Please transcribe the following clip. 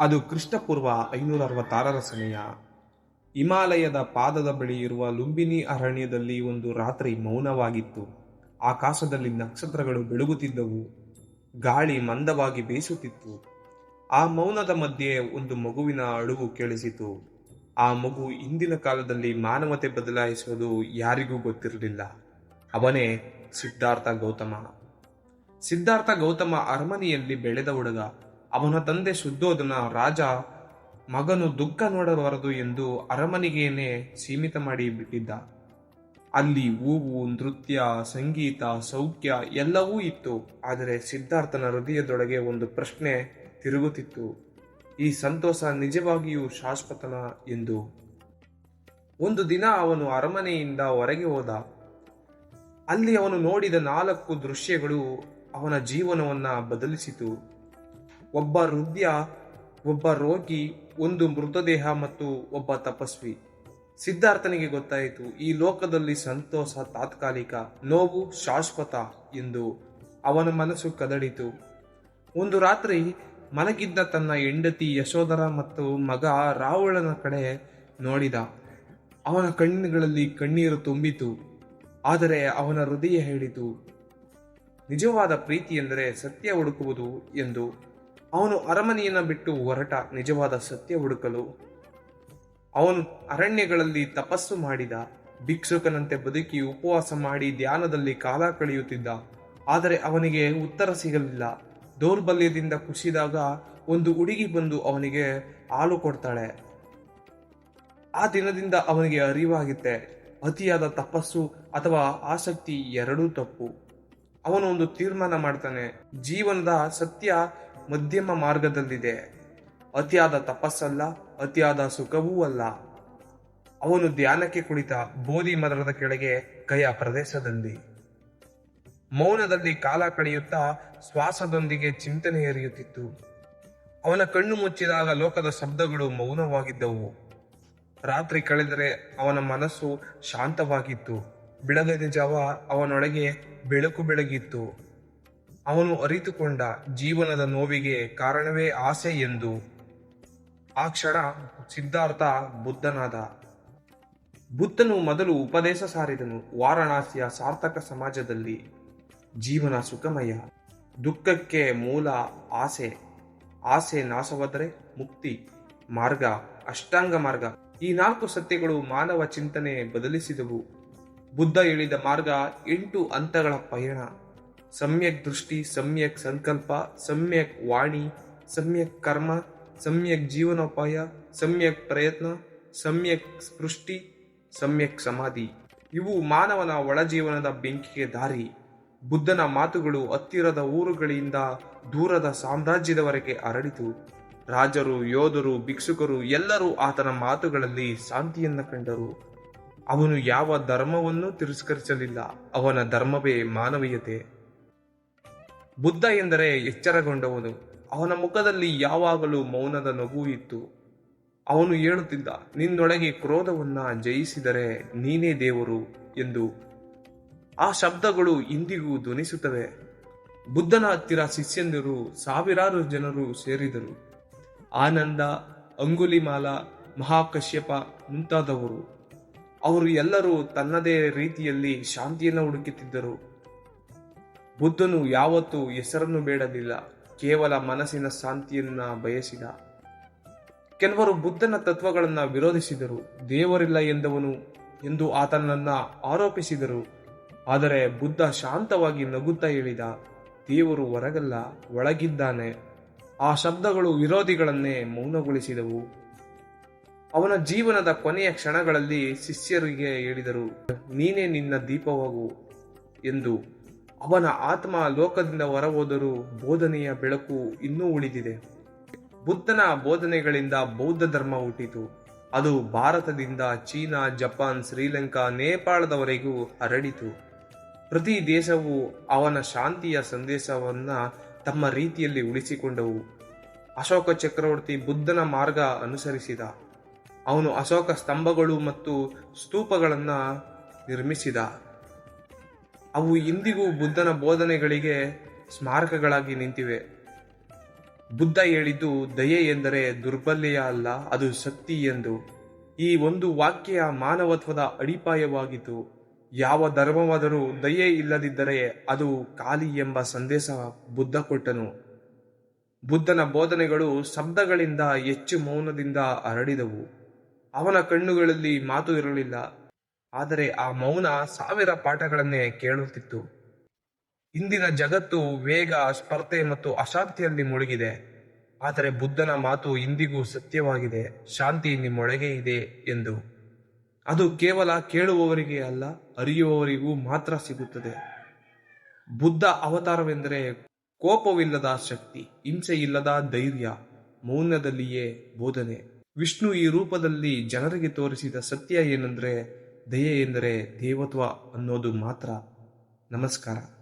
ಅದು ಕ್ರಿಸ್ತಪೂರ್ವ ಐನೂರ ಅರವತ್ತಾರರ ಸಮಯ. ಹಿಮಾಲಯದ ಪಾದದ ಬಳಿ ಇರುವ ಲುಂಬಿನಿ ಅರಣ್ಯದಲ್ಲಿ ಒಂದು ರಾತ್ರಿ ಮೌನವಾಗಿತ್ತು. ಆಕಾಶದಲ್ಲಿ ನಕ್ಷತ್ರಗಳು ಬೆಳಗುತ್ತಿದ್ದವು. ಗಾಳಿ ಮಂದವಾಗಿ ಬೀಸುತ್ತಿತ್ತು. ಆ ಮೌನದ ಮಧ್ಯೆ ಒಂದು ಮಗುವಿನ ಅಳುವು ಕೇಳಿಸಿತು. ಆ ಮಗು ಇಂದಿನ ಕಾಲದಲ್ಲಿ ಮಾನವತೆ ಬದಲಾಯಿಸುವುದು ಯಾರಿಗೂ ಗೊತ್ತಿರಲಿಲ್ಲ. ಅವನೇ ಸಿದ್ಧಾರ್ಥ ಗೌತಮ. ಸಿದ್ಧಾರ್ಥ ಗೌತಮ ಅರಮನೆಯಲ್ಲಿ ಬೆಳೆದ ಹುಡುಗ. ಅವನ ತಂದೆ ಶುದ್ಧೋಧನ ರಾಜ ಮಗನು ದುಃಖ ನೋಡಬಾರದು ಎಂದು ಅರಮನೆಗೇನೆ ಸೀಮಿತ ಮಾಡಿ ಬಿಟ್ಟಿದ್ದ. ಅಲ್ಲಿ ಹೂವು, ನೃತ್ಯ, ಸಂಗೀತ, ಸೌಖ್ಯ ಎಲ್ಲವೂ ಇತ್ತು. ಆದರೆ ಸಿದ್ಧಾರ್ಥನ ಹೃದಯದೊಳಗೆ ಒಂದು ಪ್ರಶ್ನೆ ತಿರುಗುತ್ತಿತ್ತು. ಈ ಸಂತೋಷ ನಿಜವಾಗಿಯೂ ಶಾಶ್ವತನ ಎಂದು. ಒಂದು ದಿನ ಅವನು ಅರಮನೆಯಿಂದ ಹೊರಗೆ ಹೋದ. ಅಲ್ಲಿ ಅವನು ನೋಡಿದ ನಾಲ್ಕು ದೃಶ್ಯಗಳು ಅವನ ಜೀವನವನ್ನ ಬದಲಿಸಿತು. ಒಬ್ಬ ಹೃದಯ ಒಬ್ಬ ರೋಗಿ, ಒಂದು ಮೃತದೇಹ ಮತ್ತು ಒಬ್ಬ ತಪಸ್ವಿ. ಸಿದ್ಧಾರ್ಥನಿಗೆ ಗೊತ್ತಾಯಿತು, ಈ ಲೋಕದಲ್ಲಿ ಸಂತೋಷ, ತಾತ್ಕಾಲಿಕ ನೋವು ಶಾಶ್ವತ ಎಂದು ಅವನ ಮನಸ್ಸು ಕದಡಿತು. ಒಂದು ರಾತ್ರಿ ಮಲಗಿದ್ದ ತನ್ನ ಹೆಂಡತಿ ಯಶೋಧರ ಮತ್ತು ಮಗ ರಾವಣನ ಕಡೆ ನೋಡಿದ. ಅವನ ಕಣ್ಣುಗಳಲ್ಲಿ ಕಣ್ಣೀರು ತುಂಬಿತು. ಆದರೆ ಅವನ ಹೃದಯ ಹೇಳಿತು, ನಿಜವಾದ ಪ್ರೀತಿ ಎಂದರೆ ಸತ್ಯ ಹುಡುಕುವುದು ಎಂದು. ಅವನು ಅರಮನೆಯನ್ನು ಬಿಟ್ಟು ಹೊರಟ ನಿಜವಾದ ಸತ್ಯ ಹುಡುಕಲು. ಅವನು ಅರಣ್ಯಗಳಲ್ಲಿ ತಪಸ್ಸು ಮಾಡಿದ, ಭಿಕ್ಷುಕನಂತೆ ಬದುಕಿ ಉಪವಾಸ ಮಾಡಿ ಧ್ಯಾನದಲ್ಲಿ ಕಾಲ ಕಳೆಯುತ್ತಿದ್ದ. ಆದರೆ ಅವನಿಗೆ ಉತ್ತರ ಸಿಗಲಿಲ್ಲ. ದೌರ್ಬಲ್ಯದಿಂದ ಕುಸಿದಾಗ ಒಂದು ಹುಡುಗಿ ಬಂದು ಅವನಿಗೆ ಹಾಲು ಕೊಡ್ತಾಳೆ. ಆ ದಿನದಿಂದ ಅವನಿಗೆ ಅರಿವಾಗುತ್ತೆ. ಅತಿಯಾದ ತಪಸ್ಸು ಅಥವಾ ಆಸಕ್ತಿ ಎರಡೂ ತಪ್ಪು. ಅವನು ಒಂದು ತೀರ್ಮಾನ ಮಾಡ್ತಾನೆ. ಜೀವನದ ಸತ್ಯ ಮಧ್ಯಮ ಮಾರ್ಗದಲ್ಲಿದೆ. ಅತಿಯಾದ ತಪಸ್ಸಲ್ಲ, ಅತಿಯಾದ ಸುಖವೂ ಅಲ್ಲ. ಅವನು ಧ್ಯಾನಕ್ಕೆ ಕುಳಿತ ಬೋಧಿ ಮರದ ಕೆಳಗೆ ಕೈಯ ಪ್ರದೇಶದಲ್ಲಿ. ಮೌನದಲ್ಲಿ ಕಾಲ ಕಳೆಯುತ್ತಾ ಶ್ವಾಸದೊಂದಿಗೆ ಚಿಂತನೆ ಎರಿಯುತ್ತಿತ್ತು. ಅವನ ಕಣ್ಣು ಮುಚ್ಚಿದಾಗ ಲೋಕದ ಶಬ್ದಗಳು ಮೌನವಾಗಿದ್ದವು. ರಾತ್ರಿ ಕಳೆದರೆ ಅವನ ಮನಸ್ಸು ಶಾಂತವಾಗಿತ್ತು. ಬೆಳಗಿನ ಜಾವ ಅವನೊಳಗೆ ಬೆಳಕು ಬೆಳಗಿತ್ತು. ಅವನು ಅರಿತುಕೊಂಡ ಜೀವನದ ನೋವಿಗೆ ಕಾರಣವೇ ಆಸೆ ಎಂದು ಆ ಕ್ಷಣ ಸಿದ್ಧಾರ್ಥ ಬುದ್ಧನಾದ ಬುದ್ಧನು ಮೊದಲು ಉಪದೇಶ ಸಾರಿದನು. ವಾರಣಾಸಿಯ ಸಾರ್ಥಕ ಸಮಾಜದಲ್ಲಿ ಜೀವನ ಸುಖಮಯ, ದುಃಖಕ್ಕೆ ಮೂಲ ಆಸೆ. ಆಸೆ ನಾಶವಾದರೆ ಮುಕ್ತಿ ಮಾರ್ಗ, ಅಷ್ಟಾಂಗ ಮಾರ್ಗ. ಈ ನಾಲ್ಕು ಸತ್ಯಗಳು ಮಾನವ ಚಿಂತನೆ ಬದಲಿಸಿದವು. ಬುದ್ಧ ಹೇಳಿದ ಮಾರ್ಗ ಎಂಟು ಹಂತಗಳ ಪಯಣ. ಸಮ್ಯಕ್ ದೃಷ್ಟಿ, ಸಮ್ಯಕ್ ಸಂಕಲ್ಪ, ಸಮ್ಯಕ್ ವಾಣಿ, ಸಮ್ಯಕ್ ಕರ್ಮ, ಸಮ್ಯಕ್ ಜೀವನೋಪಾಯ, ಸಮ್ಯಕ್ ಪ್ರಯತ್ನ, ಸಮ್ಯಕ್ ಸ್ಪೃಷ್ಟಿ, ಸಮ್ಯಕ್ ಸಮಾಧಿ. ಇವು ಮಾನವನ ಒಳಜೀವನದ ಬೆಂಕಿಗೆ ದಾರಿ. ಬುದ್ಧನ ಮಾತುಗಳು ಹತ್ತಿರದ ಊರುಗಳಿಂದ ದೂರದ ಸಾಮ್ರಾಜ್ಯದವರೆಗೆ ಅರಳಿತು. ರಾಜರು, ಯೋಧರು, ಭಿಕ್ಷುಕರು ಎಲ್ಲರೂ ಆತನ ಮಾತುಗಳಲ್ಲಿ ಶಾಂತಿಯನ್ನು ಕಂಡರು. ಅವನು ಯಾವ ಧರ್ಮವನ್ನೂ ತಿರಸ್ಕರಿಸಲಿಲ್ಲ. ಅವನ ಧರ್ಮವೇ ಮಾನವೀಯತೆ. ಬುದ್ಧ ಎಂದರೆ ಎಚ್ಚರಗೊಂಡವನು. ಅವನ ಮುಖದಲ್ಲಿ ಯಾವಾಗಲೂ ಮೌನದ ನಗು ಇತ್ತು. ಅವನು ಹೇಳುತ್ತಿದ್ದ, ನಿನ್ನೊಳಗೆ ಕ್ರೋಧವನ್ನು ಜಯಿಸಿದರೆ ನೀನೇ ದೇವರು ಎಂದು. ಆ ಶಬ್ದಗಳು ಇಂದಿಗೂ ಧ್ವನಿಸುತ್ತವೆ. ಬುದ್ಧನ ಹತ್ತಿರ ಶಿಷ್ಯಂದಿರು, ಸಾವಿರಾರು ಜನರು ಸೇರಿದರು. ಆನಂದ, ಅಂಗುಲಿಮಾಲ, ಮಹಾಕಶ್ಯಪ ಮುಂತಾದವರು. ಅವರು ಎಲ್ಲರೂ ತನ್ನದೇ ರೀತಿಯಲ್ಲಿ ಶಾಂತಿಯನ್ನು ಹುಡುಕುತ್ತಿದ್ದರು. ಬುದ್ಧನು ಯಾವತ್ತೂ ಹೆಸರನ್ನು ಬೇಡಲಿಲ್ಲ, ಕೇವಲ ಮನಸ್ಸಿನ ಶಾಂತಿಯನ್ನ ಬಯಸಿದ. ಕೆಲವರು ಬುದ್ಧನ ತತ್ವಗಳನ್ನು ವಿರೋಧಿಸಿದರು, ದೇವರಿಲ್ಲ ಎಂದವನು ಎಂದು ಆತನನ್ನ ಆರೋಪಿಸಿದರು. ಆದರೆ ಬುದ್ಧ ಶಾಂತವಾಗಿ ನಗುತ್ತಾ ಹೇಳಿದ, ದೇವರು ಹೊರಗಲ್ಲ, ಒಳಗಿದ್ದಾನೆ. ಆ ಶಬ್ದಗಳು ವಿರೋಧಿಗಳನ್ನೇ ಮೌನಗೊಳಿಸಿದವು. ಅವನ ಜೀವನದ ಕೊನೆಯ ಕ್ಷಣಗಳಲ್ಲಿ ಶಿಷ್ಯರಿಗೆ ಹೇಳಿದರು, ನೀನೇ ನಿನ್ನ ದೀಪವಾಗು ಎಂದು. ಅವನ ಆತ್ಮ ಲೋಕದಿಂದ ಹೊರಹೋದರೂ ಬೋಧನೆಯ ಬೆಳಕು ಇನ್ನೂ ಉಳಿದಿದೆ. ಬುದ್ಧನ ಬೋಧನೆಗಳಿಂದ ಬೌದ್ಧ ಧರ್ಮ ಹುಟ್ಟಿತು. ಅದು ಭಾರತದಿಂದ ಚೀನಾ, ಜಪಾನ್, ಶ್ರೀಲಂಕಾ, ನೇಪಾಳದವರೆಗೂ ಹರಡಿತು. ಪ್ರತಿ ದೇಶವು ಅವನ ಶಾಂತಿಯ ಸಂದೇಶವನ್ನ ತಮ್ಮ ರೀತಿಯಲ್ಲಿ ಉಳಿಸಿಕೊಂಡವು. ಅಶೋಕ ಚಕ್ರವರ್ತಿ ಬುದ್ಧನ ಮಾರ್ಗ ಅನುಸರಿಸಿದ. ಅವನು ಅಶೋಕ ಸ್ತಂಭಗಳು ಮತ್ತು ಸ್ತೂಪಗಳನ್ನು ನಿರ್ಮಿಸಿದ. ಅವು ಇಂದಿಗೂ ಬುದ್ಧನ ಬೋಧನೆಗಳಿಗೆ ಸ್ಮಾರಕಗಳಾಗಿ ನಿಂತಿವೆ. ಬುದ್ಧ ಹೇಳಿದ್ದು ದಯೆ ಎಂದರೆ ದುರ್ಬಲ್ಯ ಅಲ್ಲ, ಅದು ಶಕ್ತಿ ಎಂದು. ಈ ಒಂದು ವಾಕ್ಯ ಮಾನವತ್ವದ ಅಡಿಪಾಯವಾಗಿತ್ತು. ಯಾವ ಧರ್ಮವಾದರೂ ದಯೆ ಇಲ್ಲದಿದ್ದರೆ ಅದು ಖಾಲಿ ಎಂಬ ಸಂದೇಶ ಬುದ್ಧ ಕೊಟ್ಟನು. ಬುದ್ಧನ ಬೋಧನೆಗಳು ಶಬ್ದಗಳಿಂದ ಹೆಚ್ಚು ಮೌನದಿಂದ ಹರಡಿದವು. ಅವನ ಕಣ್ಣುಗಳಲ್ಲಿ ಮಾತು ಇರಲಿಲ್ಲ. ಆದರೆ ಆ ಮೌನ ಸಾವಿರ ಪಾಠಗಳನ್ನೇ ಕೇಳುತ್ತಿತ್ತು. ಇಂದಿನ ಜಗತ್ತು ವೇಗ, ಸ್ಪರ್ಧೆ ಮತ್ತು ಅಶಾಂತಿಯಲ್ಲಿ ಮುಳುಗಿದೆ. ಆದರೆ ಬುದ್ಧನ ಮಾತು ಇಂದಿಗೂ ಸತ್ಯವಾಗಿದೆ. ಶಾಂತಿ ನಿಮ್ಮೊಳಗೆ ಇದೆ ಎಂದು. ಅದು ಕೇವಲ ಕೇಳುವವರಿಗೆ ಅಲ್ಲ, ಅರಿಯುವವರಿಗೂ ಮಾತ್ರ ಸಿಗುತ್ತದೆ. ಬುದ್ಧ ಅವತಾರವೆಂದರೆ ಕೋಪವಿಲ್ಲದ ಶಕ್ತಿ ಹಿಂಸೆ ಇಲ್ಲದ ಧೈರ್ಯ, ಮೌನದಲ್ಲಿಯೇ ಬೋಧನೆ. ವಿಷ್ಣು ಈ ರೂಪದಲ್ಲಿ ಜನರಿಗೆ ತೋರಿಸಿದ ಸತ್ಯ ಏನೆಂದರೆ ದಯೆ ಎಂದರೆ ದೇವತ್ವ ಅನ್ನೋದು ಮಾತ್ರ. ನಮಸ್ಕಾರ.